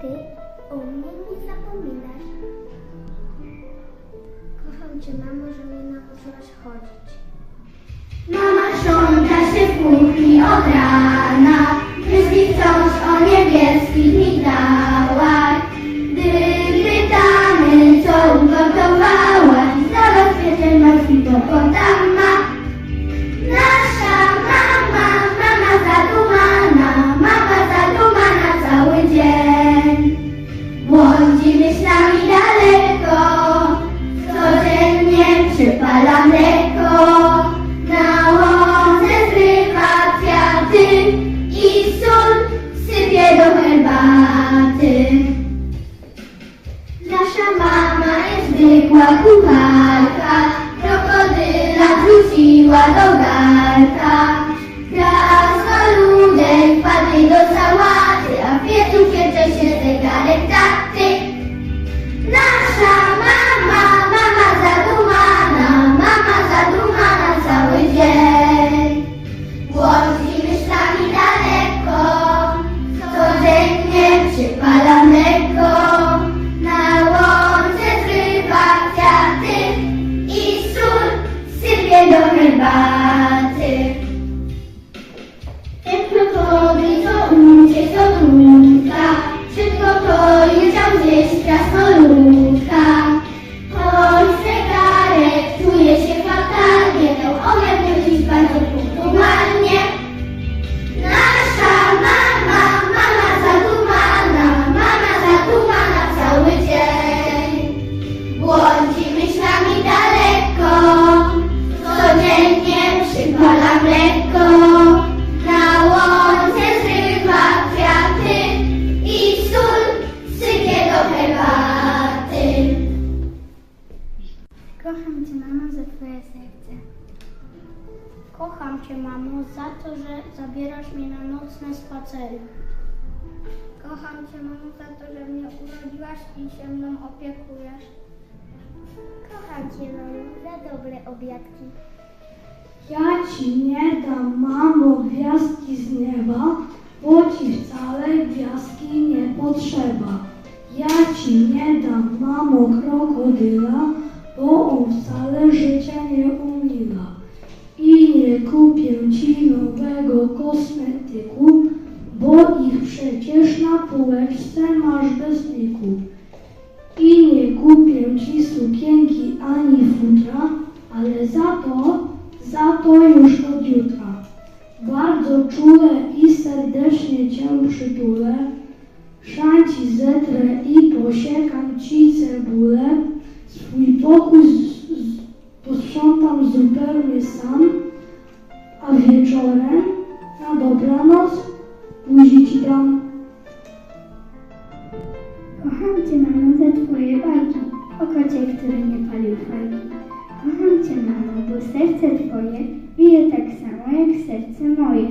Ty o mnie nie zapominasz. Kocham Cię, mamo, że mnie nauczyłaś chodzić. Mama sprząta się w kuchni od rana, myśli coś o niebieskich migdałach. Gdy pytamy, co ugotowałaś, zabezpieczeń masz hipopotama. Nasza do Kocham Cię, mamo, za Twoje serce. Kocham Cię, mamo, za to, że zabierasz mnie na nocne spacery. Kocham Cię, mamo, za to, że mnie urodziłaś i się mną opiekujesz. Kocham Cię, mamo, za dobre obiadki. Ja ci nie dam, za to, za to już od jutra. Bardzo czule i serdecznie cię przytulę, szanci zetrę i posiekam ci cebulę, swój pokój z, z, posprzątam zupełnie sam, a wieczorem na dobranoc buzi ci dam. Kocham Cię, mamo, za Twoje bajki, o kocie, który nie palił fajki. Kocham Cię, mamo, bo serce Twoje bije tak samo jak serce moje.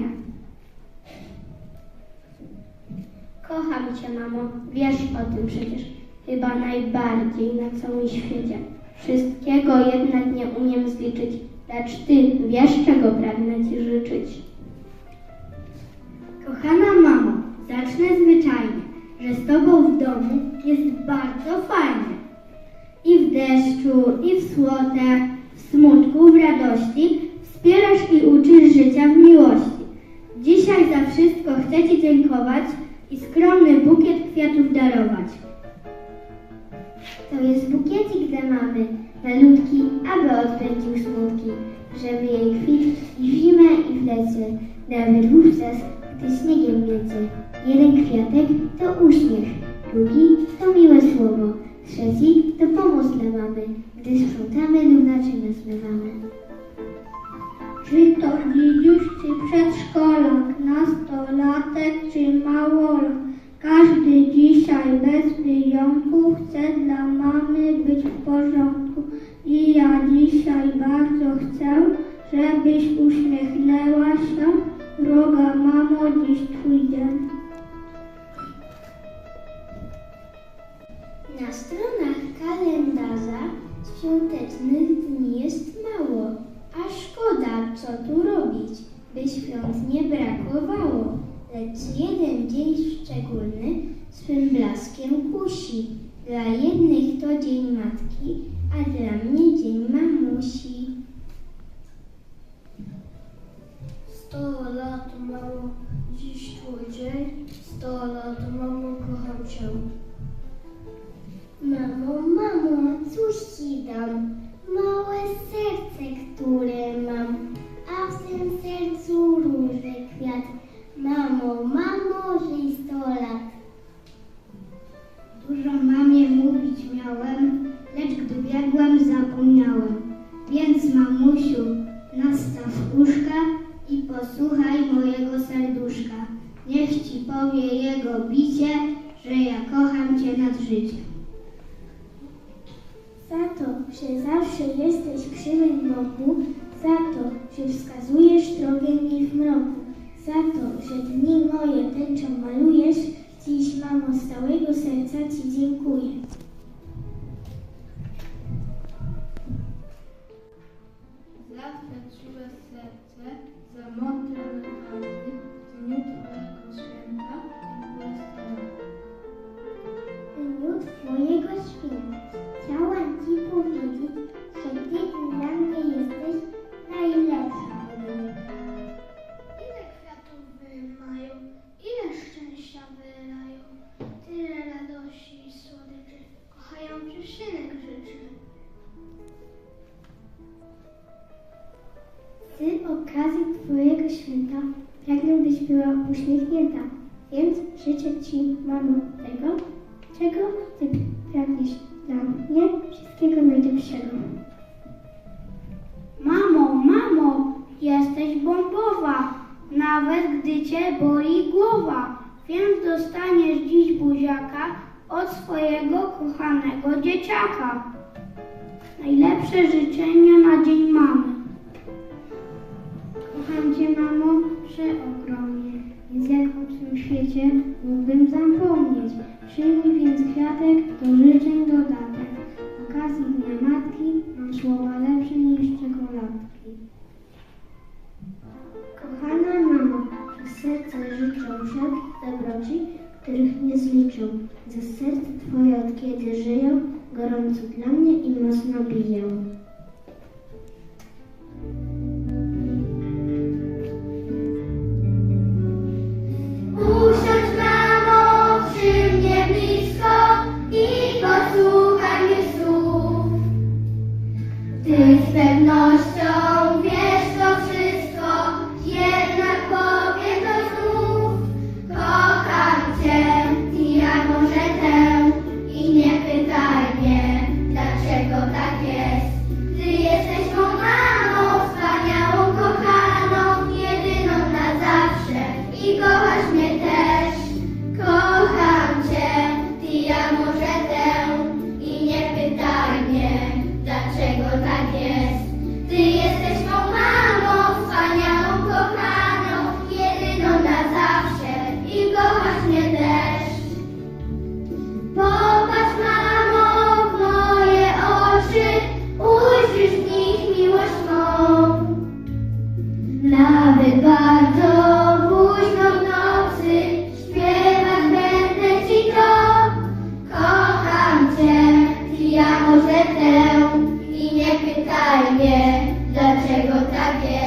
Kocham Cię, mamo, wiesz o tym przecież, chyba najbardziej na całym świecie. Wszystkiego jednak nie umiem zliczyć, lecz Ty wiesz, czego pragnę Ci życzyć. Kochana mamo, zacznę zwyczajnie, że z Tobą w domu jest bardzo fajnie. Deszczu, i w słotach, w smutku, w radości wspierasz i uczysz życia w miłości. Dzisiaj za wszystko chcę Ci dziękować i skromny bukiet kwiatów darować. To jest bukiecik dla mamy, malutki, aby odpędził smutki, żeby jej kwit i w zimę i w lecie, nawet wówczas, gdy śniegiem lecie. Jeden kwiatek to uśmiech, drugi to miłe słowo, trzeci to domu gdy sprzątamy lub naczynia zmywamy. Czy to dzidziuś, czy przedszkolak, nastolatek, czy małolak, każdy dzisiaj bez wyjątku chce dla mamy być w porządku. I ja dzisiaj bardzo chcę, żebyś uśmiechnęła się, droga mamo, dziś twój dzień. Na stronach kalendarza świątecznych dni jest mało, a szkoda, co tu robić, by świąt nie brakowało. Lecz jeden dzień szczególny swym blaskiem kusi. Dla jednych to dzień matki, a dla mnie dzień mamusi. Sto lat mamo, dziś twój dzień, sto lat mamo, kocham cię. Mamo, mamo, cóż ci dam? Małe serce, które mam, a w tym sercu róże kwiat. Mamo, mamo, żyj sto lat. Dużo mamie mówić miałem, lecz gdy biegłem zapomniałem. Więc mamusiu, nastaw uszka i posłuchaj mojego serduszka. Niech ci powie jego bicie, że ja kocham cię nad życie. Za to, że zawsze jesteś krzywym boku, za to, że wskazujesz drogę mi w mroku, za to, że dni moje tęczą malujesz, dziś mamo z całego serca Ci dziękuję. Pragnę, byś była uśmiechnięta, więc życzę Ci, mamo, tego, czego Ty pragniesz dla mnie, wszystkiego najlepszego. Mamo, mamo, jesteś bombowa, nawet gdy cię boli głowa, więc dostaniesz dziś buziaka od swojego kochanego dzieciaka. Najlepsze życzenia na dzień mamy. Kocham Cię, mamo, przeogromnie, więc jak o tym świecie mógłbym zapomnieć. Przyjmij więc kwiatek do życzeń dodatek. Okazji Dnia Matki mam słowa lepsze niż czekoladki. Kochana mamo, przez serce życzę wszelkich dobroci, których nie zliczą. Za serce Twoje od kiedy żyją, gorąco dla mnie i mocno biją. I nie pytaj mnie, dlaczego tak jest.